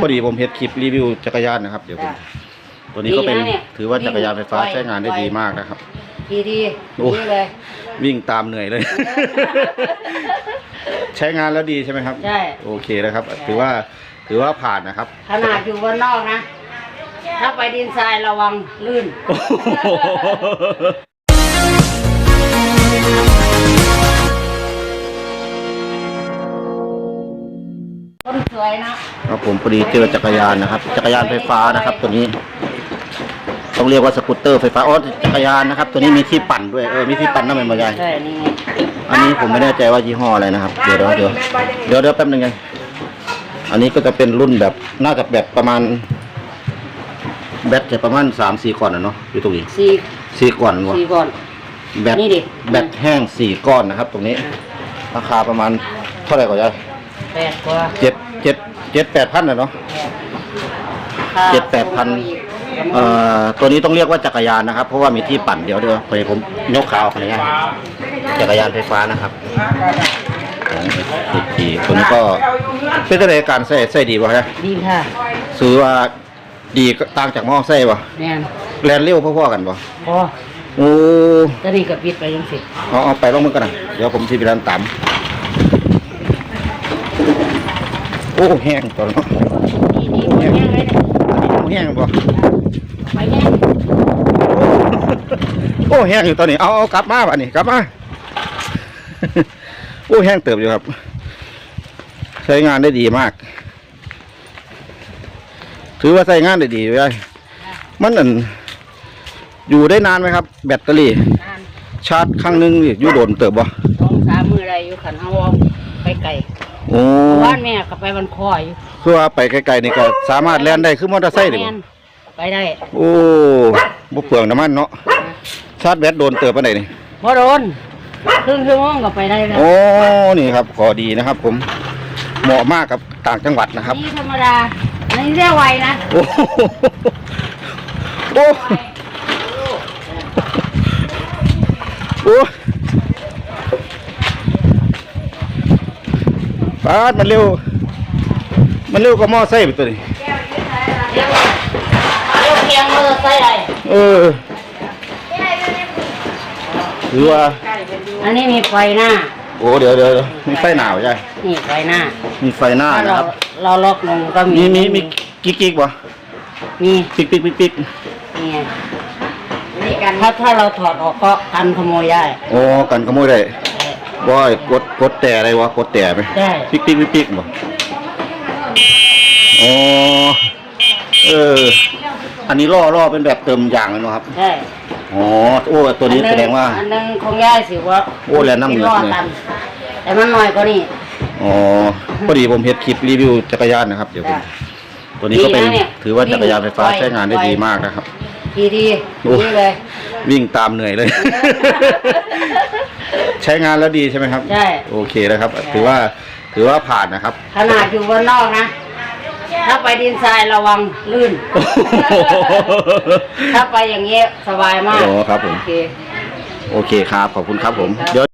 พอดีผมเฮ็ดคลิปรีวิวจักรยานนะครับ เดี๋ยวผมจ้ะตัวนี้ก็เป็นดีนะเนี่ยถือว่าจักรยานไฟฟ้าวิ่ง ใช้งานได้ไวดีมากนะครับทีดีโอ้นี่เลย วิ่งตามเหนื่อยเลย ใช้งานแล้วดีใช่ไหมครับใช่โอเคนะครับถือว่าถือว่าผ่านนะครับ ขนาดอยู่บนนอกนะ ถ้าไปดินทรายระวังลื่น โอ้โห คนสวยนะครับผมพอดีเจอจักรยานนะครับ จักรยานไฟฟ้านะครับ ตัวนี้ ต้องเรียกว่าสกูตเตอร์ไฟฟ้าอ๋อจักรยานนะครับ ตัวนี้มีที่ปั่นด้วยเออมีที่ปั่นน้ำมันมาใหญ่ใช่นี่ไงอันนี้ผมไม่แน่ใจว่ายี่ห้ออะไรนะครับ เดี๋ยวเดี๋ยวเดี๋ยวเดี๋ยวเดี๋ยวแป๊บนึงไงอันนี้ก็จะเป็นรุ่นแบบน่าจะแบบประมาณ แบตจะประมาณสามสี่ก้อนนะเนาะอยู่ตรงนี้สี่สี่ก้อนวะสี่ก่อนแบตนี่ดิแบตแห้งสี่ก้อนนะครับ ตรงนี้ ราคาประมาณเท่าไหร่ก่อนยาย แปดกว่าเจ็ดเจ็ดเจ็ดแปดพันนะเนาะเจ็ดแปดพัน เอ่อตัวนี้ต้องเรียกว่าจักรยานนะครับ เพราะว่ามีที่ปั่นเดี๋ยวเดี๋ยวไปผมยกขาออกอะไรเงี้ยจักรยานไฟฟ้านะครับอีกทีตัวนี้ก็เป็นกระการใส่ใส่ดีป่ะฮะดีค่ะซื้อว่าดีก็ต่างจากหม้อใส่ป่ะแน่นแลนเร็วพ่อๆกันป่ะพอโอ้จะนี่กับปิดไปยังสิเอาเอาไปลองมือกันนะเดี๋ยวผมที่ไปร้านตำ โอ้แห้งตัวเนาะนี่นี่ไปแย่งเลยเนี่ยอันนี้แห้งป่ะไปแย่งโอ้แห้งอยู่ตอนนี้เอาเอากลับมาป่ะนี่กลับมาโอ้แห้งเติบอยู่ครับ ใช้งานได้ดีมาก ถือว่าใช้งานได้ดีเลยมันอันอยู่ได้นานไหมครับ แบตเตอรี่นานชาร์จครั้งหนึงนี่อยู่โดนเติบบ่สองสามมืออะไรอยู่ขันเอาออกไปไกล โอ้บ้านแม่ก็ไปวันคอยอยู่คือว่าไปไกลๆนี่ก็สามารถแล่นได้คือมอเตอร์ไซค์เลยแม่นไปได้โอ้บ่เปลืองน้ำมันเนาะชาร์จแบตโดนเติบปานใดนี่พอโดนครึ่งชั่วโมงก็ไปได้แล้วโอ้นี่ครับขอดีนะครับ ผมเหมาะมากกับต่างจังหวัดนะครับนี่ธรรมดาอันนี้เรียกไวนะโอ้โหโอ้โอ้ ปาดมันเร็ว มันเร็วกว่ามอไซค์ไปตัวนี้เรียกเรียกเพียงมือใส่ไรเออหรือว่า อันนี้มีไฟหน้า โอ้เดี๋ยวเดี๋ยวเดี๋ยวมีไฟหนาวใช่นี่ไฟหน้า มีไฟหน้าถ้านะเราครับ เราล็อกลงก็มี มี มีมีกิ๊กกิ๊กบ่มีปิ๊กปิ๊กปิ๊กปิ๊กนี่ไงนี่กันถ้าถ้าเราถอดออกก็กันขโมยได้ โอ้ กันขโมยได้ บ่อยกดกดแต่อะไรวะกดแต่ไปได้ปิ๊กปิ๊กปิ๊กปิ๊กบ่อ๋อเออ อันนี้ล่อล่อเป็นแบบเติมยางเลยเนาะครับ ได้อ๋อโอ้ตัวนี้อัหแสดงว่า อันหนึงคงย่ายสิว่าโอ้แลน้ำเหนือที่รเลยตันแต่มันน้อยกว่านี่อ๋อพอดีผมเฮ็ดคลิปรีวิวจักรยานนะครับ เดี๋ยวผมจ้ะตัวนี้ก็เป็นดีนะเนี่ย ถือว่าจักรยานไฟฟ้าไวใช้งานได้ไวดีมากนะครับ ทีดีโอ้ ดีเลย วิ่งตามเหนื่อยเลย ใช้งานแล้วดีใช่ไหมครับ ใช่ โอเคนะครับ ถือว่าถือว่าผ่านนะครับ ขนาดอยู่บนนอกนะ ถ้าไปดินทรายระวังลื่น โอ้โหถ้าไปอย่างเงี้ยสบายมากโอ้ครับผม โอเค โอเคครับ ขอบคุณครับผมครับเดี๋ยว